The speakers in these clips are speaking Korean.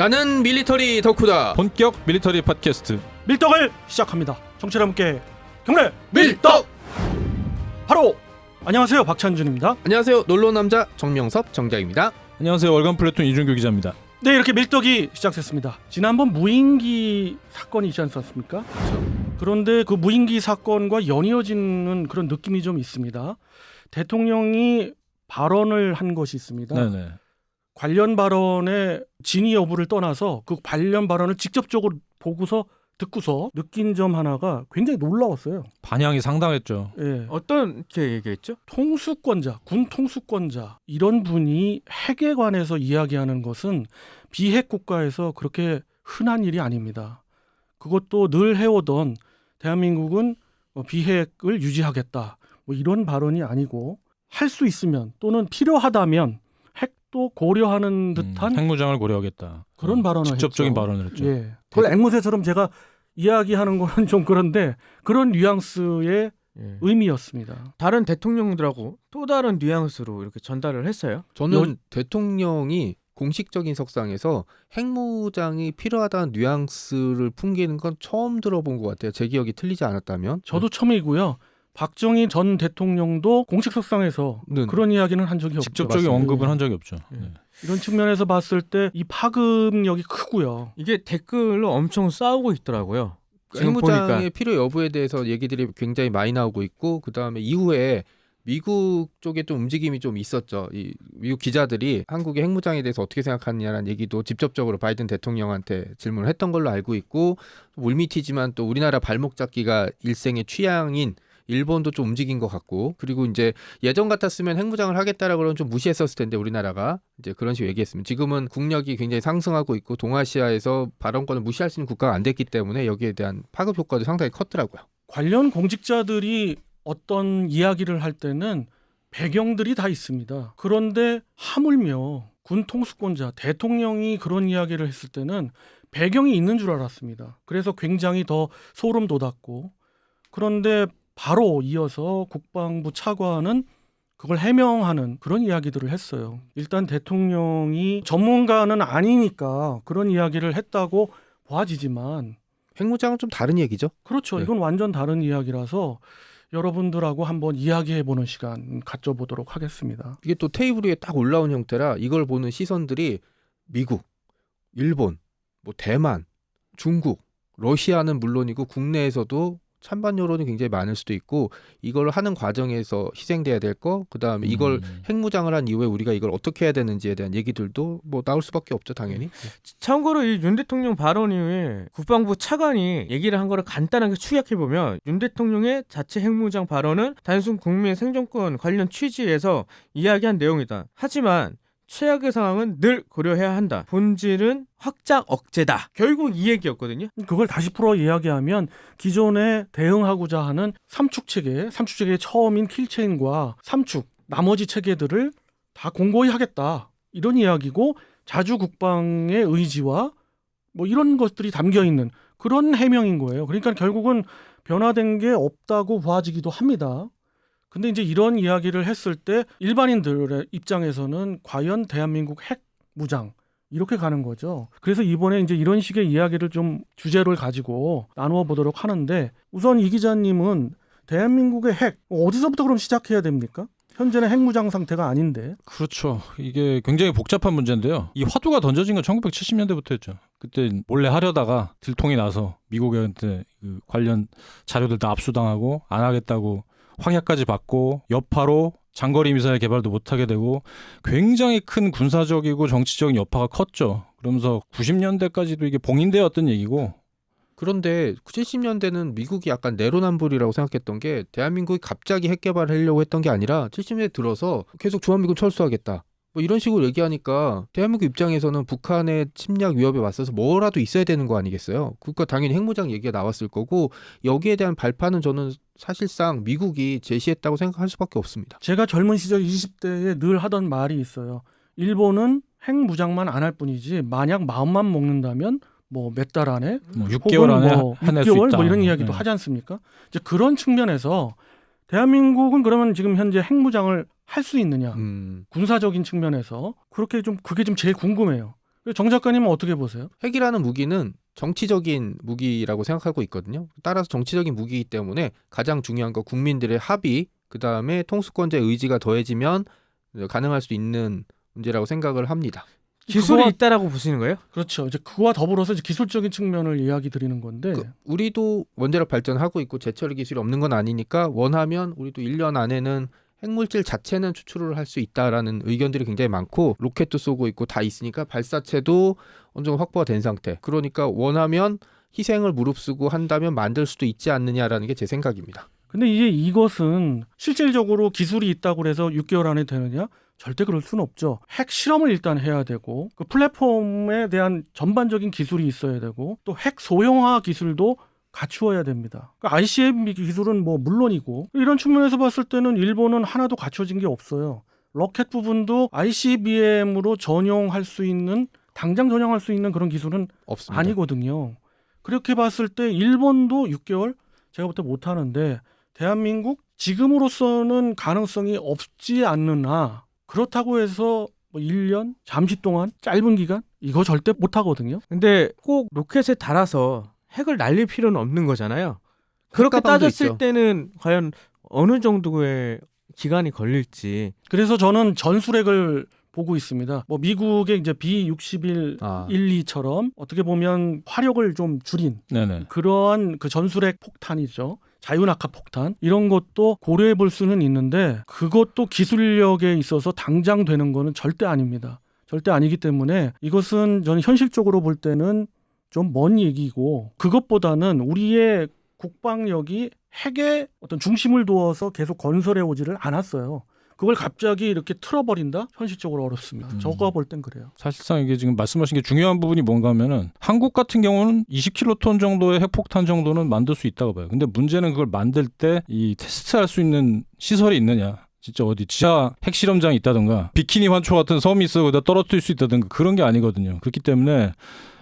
나는 밀리터리 덕후다. 본격 밀리터리 팟캐스트 밀떡을 시작합니다. 정치를 함께 경례 밀떡. 바로 안녕하세요 박찬준입니다. 안녕하세요. 놀러 남자 정명섭 정자입니다. 안녕하세요 월간 플래툰 이준규 기자입니다 네 이렇게 밀떡이 시작됐습니다. 지난번 무인기 사건이 있지 않았습니까? 그런데 그 무인기 사건과 연이어지는 그런 느낌이 좀 있습니다. 대통령이 발언을 한 것이 있습니다. 네네 관련 발언의 진위 여부를 떠나서 그 관련 발언을 직접적으로 보고서 듣고서 느낀 점 하나가 굉장히 놀라웠어요. 반향이 상당했죠 예. 어떻게 얘기했죠? 통수권자, 군 통수권자 이런 분이 핵에 관해서 이야기하는 것은 비핵 국가에서 그렇게 흔한 일이 아닙니다. 그것도 늘 해오던 대한민국은 어, 비핵을 유지하겠다. 뭐 이런 발언이 아니고 할 수 있으면 또는 필요하다면 핵도 고려하는 듯한 음, 핵무장을 고려하겠다 그런 음, 발언을 직접적인 했죠. 발언을 했죠 예. 그걸 앵무새처럼 제가 이야기하는 거는 좀 그런데 그런 뉘앙스의 예. 의미였습니다. 다른 대통령들하고 또 다른 뉘앙스로 이렇게 전달을 했어요. 저는 연- 대통령이 공식적인 석상에서 핵무장이 필요하다는 뉘앙스를 풍기는 건 처음 들어본 것 같아요. 제 기억이 틀리지 않았다면. 저도 처음이고요. 박정희 전 대통령도 공식 석상에서 네. 그런 이야기는 한 적이 없죠. 직접적인 맞습니다. 언급은 예. 한 적이 없죠 예. 네. 이런 측면에서 봤을 때 이 파급력이 크고요. 이게 댓글로 엄청 싸우고 있더라고요. 보니까 필요 여부에 대해서 얘기들이 굉장히 많이 나오고 있고 그 다음에 이후에 미국 쪽에 좀 움직임이 좀 있었죠. 이 미국 기자들이 한국의 핵무장에 대해서 어떻게 생각하느냐라는 얘기도 직접적으로 바이든 대통령한테 질문을 했던 걸로 알고 있고 물밑이지만 또 우리나라 발목 잡기가 일생의 취향인 일본도 좀 움직인 것 같고 그리고 이제 예전 같았으면 핵무장을 하겠다라고 그러면 좀 무시했었을 텐데 우리나라가 이제 그런 식으로 얘기했으면 지금은 국력이 굉장히 상승하고 있고 동아시아에서 발언권을 무시할 수 있는 국가가 안 됐기 때문에 여기에 대한 파급 효과도 상당히 컸더라고요. 관련 공직자들이 어떤 이야기를 할 때는 배경들이 다 있습니다. 그런데 하물며 군 통수권자 대통령이 그런 이야기를 했을 때는 배경이 있는 줄 알았습니다. 그래서 굉장히 더 소름 돋았고 그런데 바로 이어서 국방부 차관은 그걸 해명하는 그런 이야기들을 했어요. 일단 대통령이 전문가는 아니니까 그런 이야기를 했다고 보아지지만 핵무장은 좀 다른 얘기죠. 그렇죠. 네. 이건 완전 다른 이야기라서 여러분들하고 한번 이야기해 보는 시간 가져보도록 하겠습니다. 이게 또 테이블 위에 딱 올라온 형태라 이걸 보는 시선들이 미국, 일본, 뭐 대만, 중국, 러시아는 물론이고 국내에서도 찬반 여론이 굉장히 많을 수도 있고 이걸 하는 과정에서 희생돼야 될 거, 그 다음에 이걸 음. 핵무장을 한 이후에 우리가 이걸 어떻게 해야 되는지에 대한 얘기들도 뭐 나올 수밖에 없죠, 당연히. 참고로 이 윤 대통령 발언 이후에 국방부 차관이 얘기를 한 거를 간단하게 추격해 보면 윤 대통령의 자체 핵무장 발언은 단순 국민 생존권 관련 취지에서 이야기한 내용이다. 하지만 최악의 상황은 늘 고려해야 한다. 본질은 확장 억제다. 결국 이 얘기였거든요. 그걸 다시 풀어 이야기하면 기존에 대응하고자 하는 삼축 체계, 삼축 체계의 처음인 킬체인과 삼축 나머지 체계들을 다 공고히 하겠다 이런 이야기고 자주 국방의 의지와 뭐 이런 것들이 담겨 있는 그런 해명인 거예요. 그러니까 결국은 변화된 게 없다고 보아지기도 합니다. 근데 이제 이런 이야기를 했을 때 일반인들의 입장에서는 과연 대한민국 핵 무장 이렇게 가는 거죠. 그래서 이번에 이제 이런 식의 이야기를 좀 주제를 가지고 나누어 보도록 하는데 우선 이 기자님은 대한민국의 핵 어디서부터 그럼 시작해야 됩니까? 현재는 핵무장 상태가 아닌데 그렇죠 이게 굉장히 복잡한 문제인데요 이 화두가 던져진 건 1970년대부터였죠 그때 몰래 하려다가 들통이 나서 미국한테 그 관련 자료들 다 압수당하고 안 하겠다고 확약까지 받고 여파로 장거리 미사일 개발도 못하게 되고 굉장히 큰 군사적이고 정치적인 여파가 컸죠. 그러면서 90년대까지도 이게 봉인되었던 얘기고 그런데 70년대는 미국이 약간 내로남불이라고 생각했던 게 대한민국이 갑자기 핵 개발을 하려고 했던 게 아니라 70년대 들어서 계속 주한미군 철수하겠다. 뭐 이런 식으로 얘기하니까 대한민국 입장에서는 북한의 침략 위협에 맞서서 뭐라도 있어야 되는 거 아니겠어요? 그러니까 당연히 핵무장 얘기가 나왔을 거고 여기에 대한 발판은 저는 사실상 미국이 제시했다고 생각할 수밖에 없습니다. 제가 젊은 시절 20대에 늘 하던 말이 있어요. 일본은 핵무장만 안 할 뿐이지 만약 마음만 먹는다면 뭐 몇 달 안에 뭐 6개월 혹은 안에 뭐 해낼 수 6개월 있다. 뭐 이런 이야기도 네. 하지 않습니까? 이제 그런 측면에서 대한민국은 그러면 지금 현재 핵무장을 할 수 있느냐? 음, 군사적인 측면에서 그렇게 좀 그게 좀 제일 궁금해요. 정 작가님은 어떻게 보세요? 핵이라는 무기는 정치적인 무기라고 생각하고 있거든요. 따라서 정치적인 무기이기 때문에 가장 중요한 거 국민들의 합의, 그 다음에 통수권자의 의지가 더해지면 가능할 수 있는 문제라고 생각을 합니다. 기술이 그거와- 있다라고 보시는 거예요? 그렇죠. 이제 그와 더불어서 이제 기술적인 측면을 이야기 드리는 건데 그 우리도 원자력 발전하고 있고 제철 기술이 없는 건 아니니까 원하면 우리도 1년 안에는 핵물질 자체는 추출을 할 수 있다라는 의견들이 굉장히 많고 로켓도 쏘고 있고 다 있으니까 발사체도 어느 정도 확보가 된 상태. 그러니까 원하면 희생을 무릅쓰고 한다면 만들 수도 있지 않느냐라는 게 제 생각입니다. 근데 이제 이것은 실질적으로 기술이 있다고 해서 6개월 안에 되느냐? 절대 그럴 수는 없죠. 핵 실험을 일단 해야 되고 그 플랫폼에 대한 전반적인 기술이 있어야 되고 또 핵 소형화 기술도 갖추어야 됩니다. 그 ICM 기술은 뭐 물론이고 이런 측면에서 봤을 때는 일본은 하나도 갖춰진 게 없어요. 로켓 부분도 ICBM으로 전용할 수 있는 당장 전용할 수 있는 그런 기술은 없습니다. 아니거든요. 그렇게 봤을 때 일본도 6개월 제가 볼 때 못하는데 대한민국 지금으로서는 가능성이 없지 않느나 그렇다고 해서 뭐 1년 잠시 동안 짧은 기간 이거 절대 못 하거든요. 근데 꼭 로켓에 달아서 핵을 날릴 필요는 없는 거잖아요. 그렇게 따졌을 있죠. 때는 과연 어느 정도의 기간이 걸릴지 그래서 저는 전술핵을 보고 있습니다. 뭐 미국의 이제 B61 아. 1, 2처럼 어떻게 보면 화력을 좀 줄인 네네. 그러한 그 전술핵 폭탄이죠. 자유낙하 폭탄 이런 것도 고려해 볼 수는 있는데 그것도 기술력에 있어서 당장 되는 거는 절대 아닙니다. 절대 아니기 때문에 이것은 저는 현실적으로 볼 때는 좀 먼 얘기고 그것보다는 우리의 국방력이 핵에 어떤 중심을 두어서 계속 건설해 오지를 않았어요. 그걸 갑자기 이렇게 틀어버린다? 현실적으로 어렵습니다. 음. 저가 볼 땐 그래요. 사실상 이게 지금 말씀하신 게 중요한 부분이 뭔가 하면은 한국 같은 경우는 20킬로톤 정도의 핵폭탄 정도는 만들 수 있다고 봐요. 근데 문제는 그걸 만들 때 이 테스트할 수 있는 시설이 있느냐. 진짜 어디 지하 핵실험장이 있다든가 비키니 환초 같은 섬이 있어 거기다 떨어뜨릴 수 있다든가 그런 게 아니거든요. 그렇기 때문에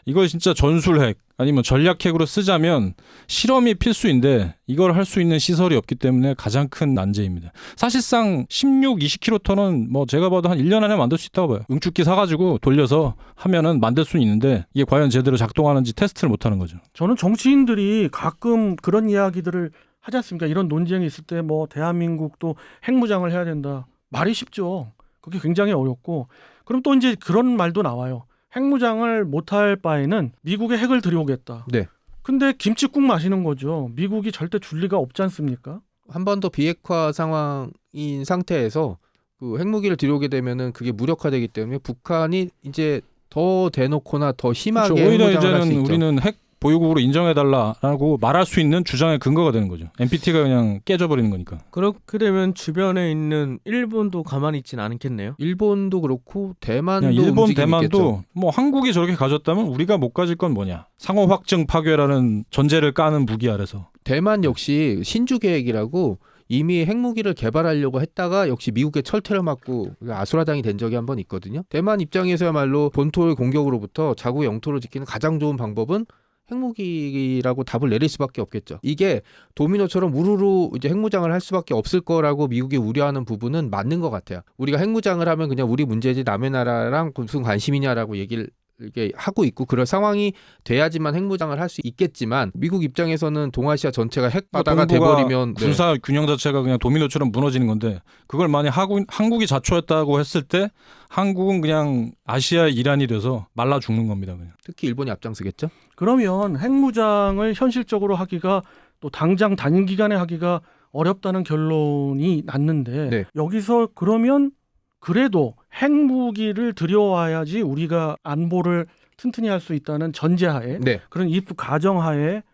이걸 진짜 전술핵 아니면 전략핵으로 쓰자면 실험이 필수인데 이걸 할 수 있는 시설이 없기 때문에 가장 큰 난제입니다. 사실상 16, 20킬로톤은 뭐 제가 봐도 한 1년 안에 만들 수 있다고 봐요. 응축기 사가지고 돌려서 하면은 만들 수는 있는데 이게 과연 제대로 작동하는지 테스트를 못 하는 거죠. 저는 정치인들이 가끔 그런 이야기들을 하지 않습니까? 이런 논쟁이 있을 때 뭐 대한민국도 핵무장을 해야 된다. 말이 쉽죠. 그게 굉장히 어렵고 그럼 또 이제 그런 말도 나와요. 핵무장을 못할 바에는 미국에 핵을 들여오겠다. 네. 근데 김치국 마시는 거죠. 미국이 절대 줄 리가 없지 않습니까? 한번더 비핵화 상황인 상태에서 그 핵무기를 들여오게 되면은 그게 무력화되기 때문에 북한이 이제 더 대놓고나 더 심하게 그렇죠. 오히려 이제는 있죠. 우리는 핵 보유국으로 인정해달라라고 말할 수 있는 주장의 근거가 되는 거죠. NPT가 그냥 깨져버리는 거니까. 그렇게 되면 주변에 있는 일본도 가만히 있진 않겠네요. 일본도 그렇고 대만도 일본, 대만도 있겠죠. 뭐 한국이 저렇게 가졌다면 우리가 못 가질 건 뭐냐? 상호 확증 파괴라는 전제를 까는 무기 아래서. 대만 역시 신주 계획이라고 이미 핵무기를 개발하려고 했다가 역시 미국의 철퇴를 맞고 아수라장이 된 적이 한 번 있거든요. 대만 입장에서야말로 본토의 공격으로부터 자국 영토를 지키는 가장 좋은 방법은 핵무기라고 답을 내릴 수밖에 없겠죠. 이게 도미노처럼 우르르 이제 핵무장을 할 수밖에 없을 거라고 미국이 우려하는 부분은 맞는 것 같아요. 우리가 핵무장을 하면 그냥 우리 문제지 남의 나라랑 무슨 관심이냐라고 얘기를 이렇게 하고 있고 그럴 상황이 돼야지만 핵무장을 할 수 있겠지만 미국 입장에서는 동아시아 전체가 핵바다가 동북아 돼버리면 네. 군사 균형 자체가 그냥 도미노처럼 무너지는 건데 그걸 만약 하고, 한국이 자초했다고 했을 때 한국은 그냥 아시아의 이란이 돼서 말라 죽는 겁니다. 그냥. 특히 일본이 앞장서겠죠. 그러면 핵무장을 현실적으로 하기가 또 당장 단기간에 하기가 어렵다는 결론이 났는데 네. 여기서 그러면 그래도 핵무기를 들여와야지 우리가 안보를 튼튼히 할 수 있다는 전제하에 네. 그런 입 가정하에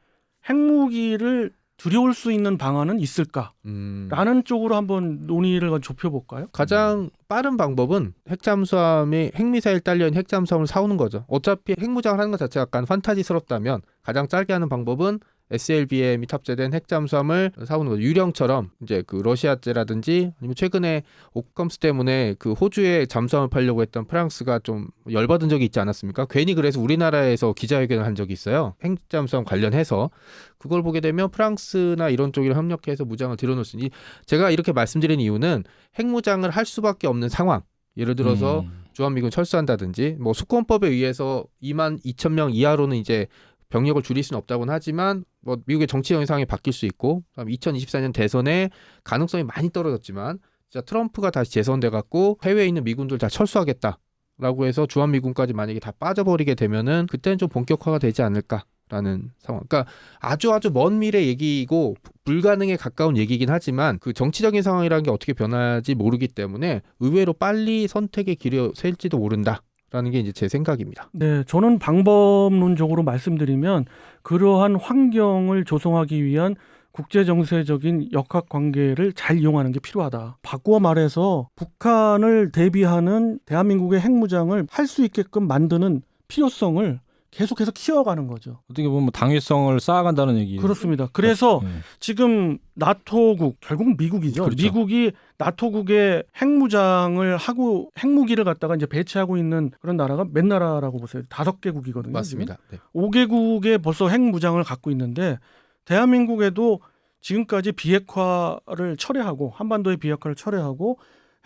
핵무기를 들여올 수 있는 방안은 있을까라는 음. 쪽으로 한번 논의를 좁혀볼까요? 가장 빠른 방법은 핵잠수함이 핵미사일 딸려있는 핵잠수함을 사오는 거죠. 어차피 핵무장을 하는 것 자체가 약간 판타지스럽다면 가장 짧게 하는 방법은 SLBM이 탑재된 핵잠수함을 사오는 거죠. 유령처럼 이제 그 러시아제라든지 아니면 최근에 오컴스 때문에 그 호주에 잠수함을 팔려고 했던 프랑스가 좀 열받은 적이 있지 않았습니까? 괜히 그래서 우리나라에서 기자회견을 한 적이 있어요. 핵잠수함 관련해서 그걸 보게 되면 프랑스나 이런 쪽이랑 협력해서 무장을 들여놓을 수 있니 제가 이렇게 말씀드린 이유는 핵무장을 할 수밖에 없는 상황. 예를 들어서 음. 주한미군 철수한다든지 뭐 수권법에 의해서 2만 2천 명 이하로는 이제 병력을 줄일 수는 없다고는 하지만 뭐 미국의 정치 현상이 바뀔 수 있고 그다음 2024년 대선에 가능성이 많이 떨어졌지만 진짜 트럼프가 다시 재선돼 갖고 해외에 있는 미군들 다 철수하겠다라고 해서 주한 미군까지 만약에 다 빠져버리게 되면은 그때는 좀 본격화가 되지 않을까라는 상황. 그러니까 아주 아주 먼 미래 얘기이고 불가능에 가까운 얘기긴 하지만 그 정치적인 상황이라는 게 어떻게 변할지 모르기 때문에 의외로 빨리 선택의 길을 셀지도 모른다 라는 게 이제 제 생각입니다. 네, 저는 방법론적으로 말씀드리면 그러한 환경을 조성하기 위한 국제 정세적인 역학 관계를 잘 이용하는 게 필요하다. 바꾸어 말해서 북한을 대비하는 대한민국의 핵무장을 할 수 있게끔 만드는 필요성을 계속해서 키워가는 거죠. 어떻게 보면 당위성을 쌓아간다는 얘기. 그렇습니다. 그래서 네. 지금 나토국 결국 미국이죠. 그렇죠. 미국이 나토국에 핵무장을 하고 핵무기를 갖다가 이제 배치하고 있는 그런 나라가 몇 나라라고 보세요? 다섯 개국이거든요. 맞습니다. 네. 5개국에 벌써 핵무장을 갖고 있는데 대한민국에도 지금까지 비핵화를 철회하고 한반도의 비핵화를 철회하고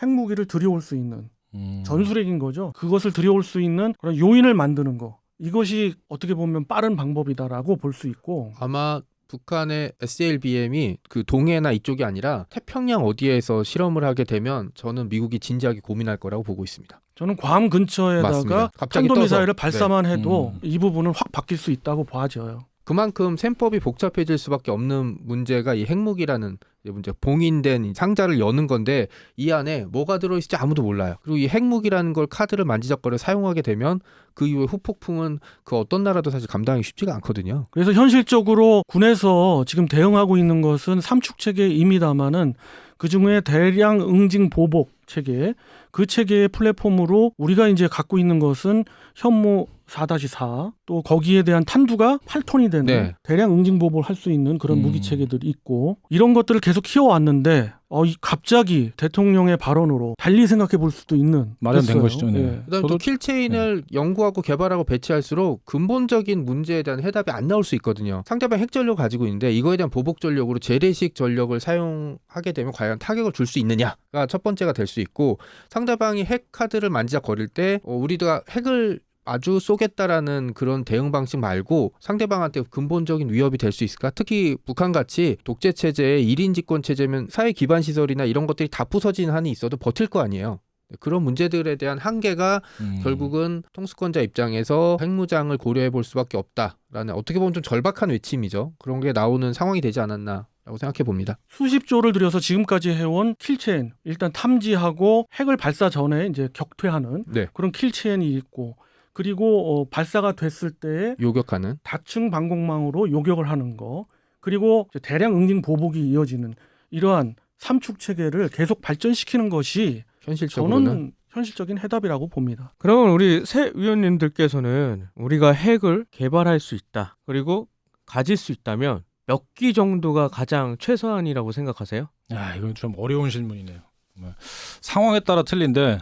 핵무기를 들여올 수 있는 음. 전술핵인 거죠. 그것을 들여올 수 있는 그런 요인을 만드는 거. 이것이 어떻게 보면 빠른 방법이다라고 볼 수 있고 아마 북한의 SLBM이 그 동해나 이쪽이 아니라 태평양 어디에서 실험을 하게 되면 저는 미국이 진지하게 고민할 거라고 보고 있습니다. 저는 괌 근처에다가 탄도미사일을 떠서. 발사만 해도 음. 이 부분은 확 바뀔 수 있다고 봐져요. 그만큼 셈법이 복잡해질 수밖에 없는 문제가 이 핵무기라는 문제 봉인된 이 상자를 여는 건데 이 안에 뭐가 들어있을지 아무도 몰라요. 그리고 이 핵무기라는 걸 카드를 만지작거려 사용하게 되면 그 이후에 후폭풍은 그 어떤 나라도 사실 감당하기 쉽지가 않거든요. 그래서 현실적으로 군에서 지금 대응하고 있는 것은 삼축 체계입니다마는 그 중에 대량 응징 보복 체계 그 체계의 플랫폼으로 우리가 이제 갖고 있는 것은 현무 4-4 또 거기에 대한 탄두가 8톤이 되는 네. 대량 응징 보복을 할 수 있는 그런 음. 무기 체계들이 있고 이런 것들을 계속 키워왔는데 어, 이 갑자기 대통령의 발언으로 달리 생각해 볼 수도 있는 마련된. 것이죠, 네. 예. 그다음에 저도- 또 킬체인을 연구하고 개발하고 배치할수록 근본적인 문제에 대한 해답이 안 나올 수 있거든요. 상대방 핵 전력 가지고 있는데 이거에 대한 보복 전력으로 재래식 전력을 사용하게 되면 과연 타격을 줄 수 있느냐가 첫 번째가 될 수 있고 상대방이 핵 카드를 만지작거릴 때 어, 우리가 핵을 아주 쏘겠다라는 그런 대응 방식 말고 상대방한테 근본적인 위협이 될 수 있을까? 특히 북한 같이 독재 체제의 1인 집권 체제면 사회 기반 시설이나 이런 것들이 다 부서진 한이 있어도 버틸 거 아니에요. 그런 문제들에 대한 한계가 음. 결국은 통수권자 입장에서 핵무장을 고려해 볼 수밖에 없다라는 어떻게 보면 좀 절박한 외침이죠. 그런 게 나오는 상황이 되지 않았나 라고 생각해 봅니다. 수십 조를 들여서 지금까지 해온 킬체인 일단 탐지하고 핵을 발사 전에 이제 격퇴하는 네. 그런 킬체인이 있고 그리고 어, 발사가 됐을 때 요격하는 다층 방공망으로 요격을 하는 거 그리고 대량 응징 보복이 이어지는 이러한 삼축 체계를 계속 발전시키는 것이 현실적으로는 저는 현실적인 해답이라고 봅니다. 그러면 우리 새 위원님들께서는 우리가 핵을 개발할 수 있다. 그리고 가질 수 있다면 몇 기 정도가 가장 최소한이라고 생각하세요? 야, 이건 좀 어려운 질문이네요. 상황에 따라 틀린데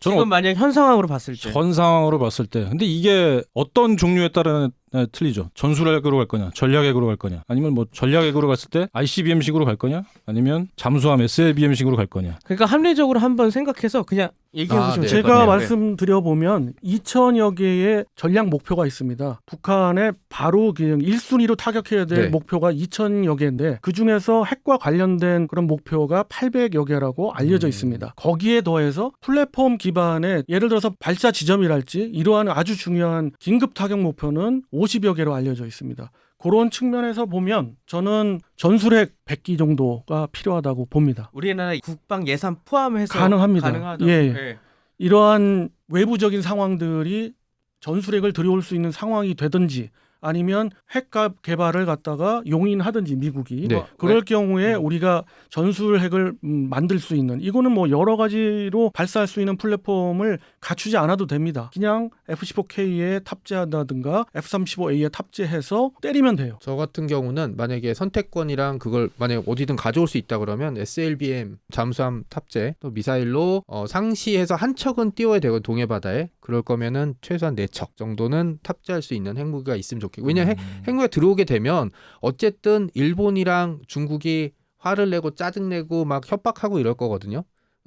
저는 지금 만약 현 상황으로 봤을 때 전 상황으로 봤을 때 근데 이게 어떤 종류에 따라 틀리죠. 전술핵으로 갈 거냐, 전략핵으로 갈 거냐, 아니면 뭐 전략핵으로 갔을 때 ICBM식으로 갈 거냐, 아니면 잠수함 SLBM식으로 갈 거냐. 그러니까 합리적으로 한번 생각해서 그냥 얘기해 아, 보시면 네. 제가 같아요. 말씀드려 보면 2천여 개의 전략 목표가 있습니다. 북한에 바로 그냥 1순위로 타격해야 될 네. 목표가 2천여 개인데 그 중에서 핵과 관련된 그런 목표가 800여 개라고 알려져 음. 있습니다. 거기에 더해서 플랫폼 기반의 예를 들어서 발사 지점이랄지 이러한 아주 중요한 긴급 타격 목표는 50여 개로 알려져 있습니다. 그런 측면에서 보면 저는 전술핵 100기 정도가 필요하다고 봅니다. 우리나라 국방 예산 포함해서 가능합니다. 가능하다. 예, 예. 이러한 외부적인 상황들이 전술핵을 들여올 수 있는 상황이 되든지 아니면 핵갑 개발을 갖다가 용인하든지 미국이 네. 그럴 경우에 음. 우리가 전술 핵을 음, 만들 수 있는 이거는 뭐 여러 가지로 발사할 수 있는 플랫폼을 갖추지 않아도 됩니다. 그냥 F-15K에 탑재한다든가 F-35A에 탑재해서 때리면 돼요. 저 같은 경우는 만약에 선택권이랑 그걸 만약 어디든 가져올 수 있다 그러면 SLBM 잠수함 탑재 또 미사일로 어, 상시해서 한 척은 띄워야 되고 동해 바다에 그럴 거면은 최소한 네 척 정도는 탑재할 수 있는 핵무기가 있으면 좋 겠고 왜냐 면 음. 핵무기가 들어오게 되면 어쨌든 일본이랑 중국이 화를 내고 짜증내고 막 협박하고 이럴 거거든요.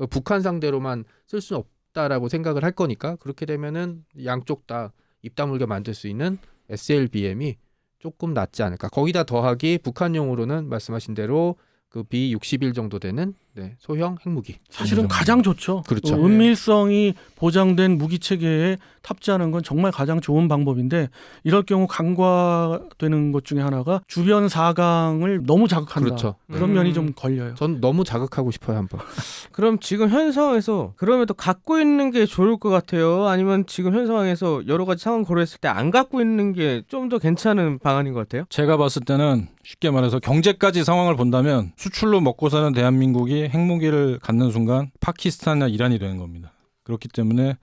북한 상대로만 쓸 수는 쉽다라고 생각을 할 거니까 그렇게 되면은 양쪽 다 입 다물게 만들 수 있는 SLBM이 조금 낫지 않을까. 거기다 더하기 북한용으로는 말씀하신 대로 그 B61 정도 되는 네, 소형 핵무기. 사실은 정도. 가장 좋죠. 그렇죠. 어, 은밀성이 보장된 무기 체계에 탑재하는 건 정말 가장 좋은 방법인데 이럴 경우 간과되는 것 중에 하나가 주변 사강을 너무 자극한다. 그렇죠. 그런 음. 면이 좀 걸려요. 전 너무 자극하고 싶어요 한번. 그럼 지금 현 상황에서 그럼에도 갖고 있는 게 좋을 것 같아요. 아니면 지금 현 상황에서 여러 가지 상황 고려했을 때 안 갖고 있는 게 좀 더 괜찮은 방안인 것 같아요. 제가 봤을 때는 쉽게 말해서 경제까지 상황을 본다면 수출로 먹고 사는 대한민국이 핵무기를 갖는 순간 파키스탄이나 이란이 되는 겁니다. 그렇기 때문에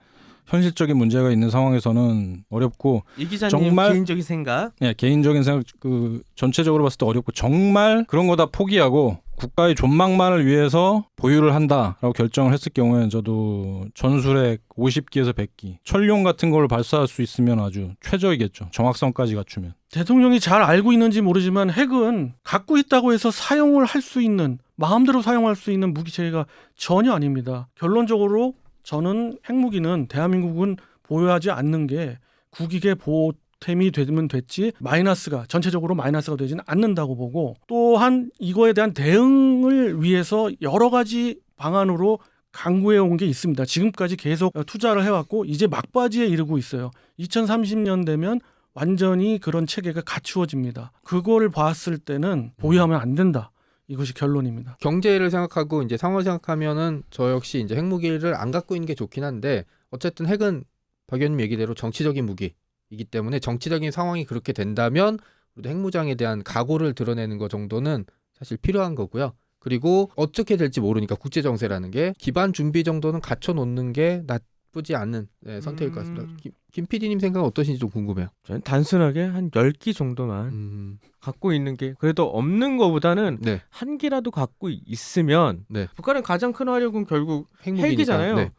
현실적인 문제가 있는 상황에서는 어렵고 이 기자님 정말- 개인적인 생각. 예, 개인적인 생각 그 전체적으로 봤을 때 어렵고 정말 그런 거 다 포기하고 국가의 존망만을 위해서 보유를 한다라고 결정을 했을 경우에는 저도 전술핵 50기에서 100기, 철룡 같은 걸 발사할 수 있으면 아주 최저이겠죠. 정확성까지 갖추면. 대통령이 잘 알고 있는지 모르지만 핵은 갖고 있다고 해서 사용을 할 수 있는 마음대로 사용할 수 있는 무기 체계가 전혀 아닙니다. 결론적으로 저는 핵무기는 대한민국은 보유하지 않는 게 국익의 보 탬이 되면 됐지 마이너스가 전체적으로 마이너스가 되지는 않는다고 보고 또한 이거에 대한 대응을 위해서 여러 가지 방안으로 강구해 온 게 있습니다. 지금까지 계속 투자를 해왔고 이제 막바지에 이르고 있어요. 2030년 되면 완전히 그런 체계가 갖추어집니다. 그거를 봤을 때는 보유하면 안 된다. 이것이 결론입니다. 경제를 생각하고 이제 상황을 생각하면은 저 역시 이제 핵무기를 안 갖고 있는 게 좋긴 한데 어쨌든 핵은 박 의원님 얘기대로 정치적인 무기 이기 때문에 정치적인 상황이 그렇게 된다면 우리도 핵무장에 대한 각오를 드러내는 것 정도는 사실 필요한 거고요. 그리고 어떻게 될지 모르니까 국제 정세라는 게 기반 준비 정도는 갖춰 놓는 게 나쁘지 않은 네, 선택일 것 같습니다. 음. 김, 김 PD님 생각은 어떠신지 좀 궁금해요. 저는 단순하게 한 10기 정도만 음, 갖고 있는 게 그래도 없는 거보다는 네, 한 기라도 갖고 있으면 네. 북한의 가장 큰 화력은 결국 핵무기니까. 핵이잖아요.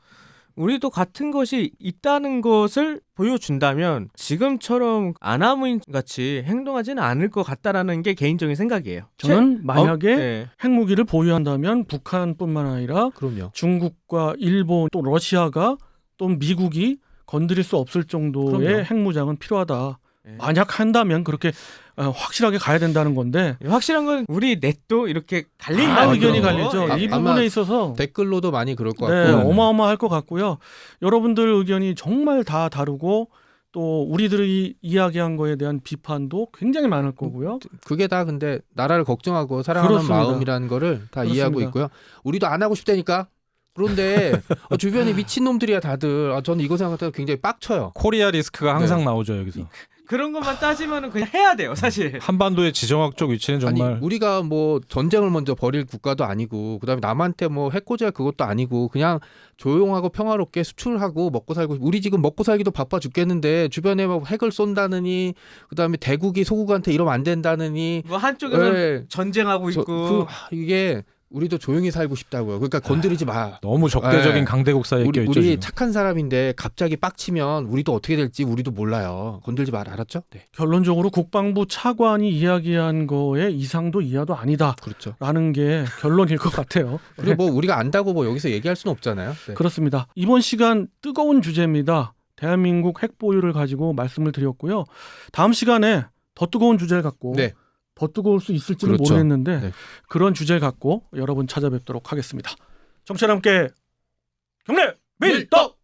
네. 우리도 같은 것이 있다는 것을 보여준다면 지금처럼 아나무인 같이 행동하지는 않을 것 같다라는 게 개인적인 생각이에요. 저는 만약에 어, 네. 핵무기를 보유한다면 북한뿐만 아니라 그럼요. 중국과 일본 또 러시아가 또 미국이 건드릴 수 없을 정도의 그럼요. 핵무장은 필요하다. 네. 만약 한다면 그렇게 어, 확실하게 가야 된다는 건데 확실한 건 우리 넷도 이렇게 다 갈린다는 의견이. 갈리죠. 아, 이 부분에 있어서 댓글로도 많이 그럴 것 네, 같고 어마어마할 것 같고요. 여러분들 의견이 정말 다 다르고 또 우리들이 이야기한 거에 대한 비판도 굉장히 많을 거고요. 그게 다 근데 나라를 걱정하고 사랑하는 그렇습니다. 마음이라는 거를 다 그렇습니다. 이해하고 있고요. 우리도 안 하고 싶다니까. 그런데 어, 주변에 미친 놈들이야 다들. 아, 저는 이거 생각할 때 굉장히 빡쳐요. 코리아 리스크가 항상 네. 나오죠 여기서. 그런 것만 따지면은 그냥 해야 돼요, 사실. 한반도의 지정학적 위치는 정말 아니 우리가 뭐 전쟁을 먼저 벌일 국가도 아니고 그다음에 남한테 뭐 해코지할 그것도 아니고 그냥 조용하고 평화롭게 수출하고 먹고 살고 우리 지금 먹고 살기도 바빠 죽겠는데 주변에 막 핵을 쏜다느니 그다음에 대국이 소국한테 이러면 안 된다느니 뭐 한쪽에는 예, 전쟁하고 저- 있고 그, 하, 이게 우리도 조용히 살고 싶다고요. 그러니까 건드리지 마. 너무 적대적인 네. 강대국 사이에 우리, 껴있죠. 우리 지금. 착한 사람인데 갑자기 빡치면 우리도 어떻게 될지 우리도 몰라요. 건들지 말 알았죠? 네. 결론적으로 국방부 차관이 이야기한 거에 이상도 이하도 아니다라는 그렇죠. 게 결론일 것 같아요. 그리고 뭐 우리가 안다고 뭐 여기서 얘기할 수는 없잖아요. 네. 그렇습니다. 이번 시간 뜨거운 주제입니다. 대한민국 핵 보유를 가지고 말씀을 드렸고요. 다음 시간에 더 뜨거운 주제를 갖고 네. 더 뜨거울 수 있을지는 그렇죠. 모르겠는데 네. 그런 주제를 갖고 여러분 찾아뵙도록 하겠습니다. 정치와 함께 경례 밀떡